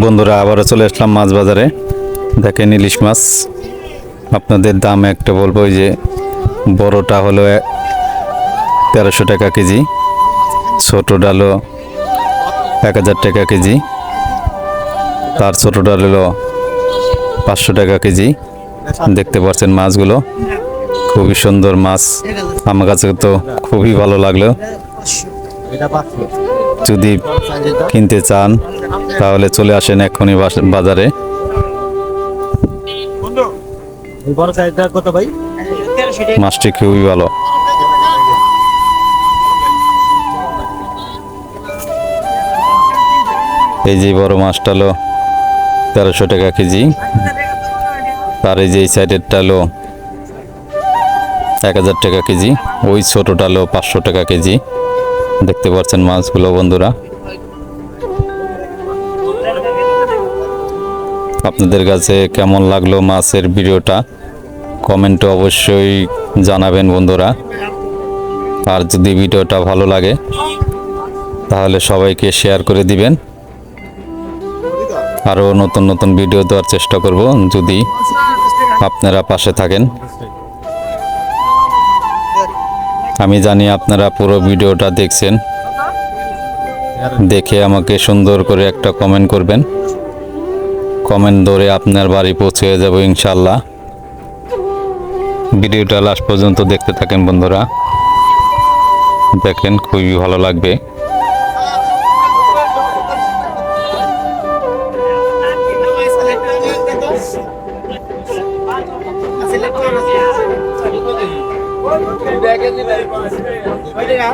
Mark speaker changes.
Speaker 1: বন্ধুরা, আবারও চলে আসলাম মাছ বাজারে দেখেন ইলিশ মাছ। আপনাদের দাম একটা বলব যে বড়টা হলো তেরোশো টাকা কেজি ছোট ডালও এক হাজার টাকা কেজি, তার ছোট ডাল হলো পাঁচশো টাকা কেজি। দেখতে পাচ্ছেন মাছগুলো, খুবই সুন্দর মাছ। আমার কাছে তো খুবই ভালো লাগল। যদি কিনতে চান, তাহলে চলে আসেন এখনই বাজারে। মাছটি খুবই ভালো। এই যে বড় মাছটা হলো তেরোশো টাকা কেজি। তার এই যে এই সাইডেরটা হলো এক হাজার টাকা কেজি। ওই ছোটোটা হলো পাঁচশো টাকা কেজি। দেখতে পাচ্ছেন মাছগুলো, বন্ধুরা। আপনাদের কাছে কেমন লাগল মাছের ভিডিওটা? কমেন্টে অবশ্যই জানাবেন, বন্ধুরা। আর যদি ভিডিওটা ভালো লাগে, তাহলে সবাইকে শেয়ার করে দিবেন। আরও নতুন নতুন ভিডিও দেওয়ার চেষ্টা করব, যদি আপনারা পাশে থাকেন। আমি জানি আপনারা পুরো ভিডিওটা দেখছেন। দেখে আমাকে সুন্দর করে একটা কমেন্ট করবেন। কমেন্ট ধরে আপনার বাড়ি পৌঁছে যাব ইনশাল্লাহ ভিডিওটা লাস্ট পর্যন্ত দেখতে থাকেন বন্ধুরা। দেখেন খুবই ভালো লাগবে। Pwede na.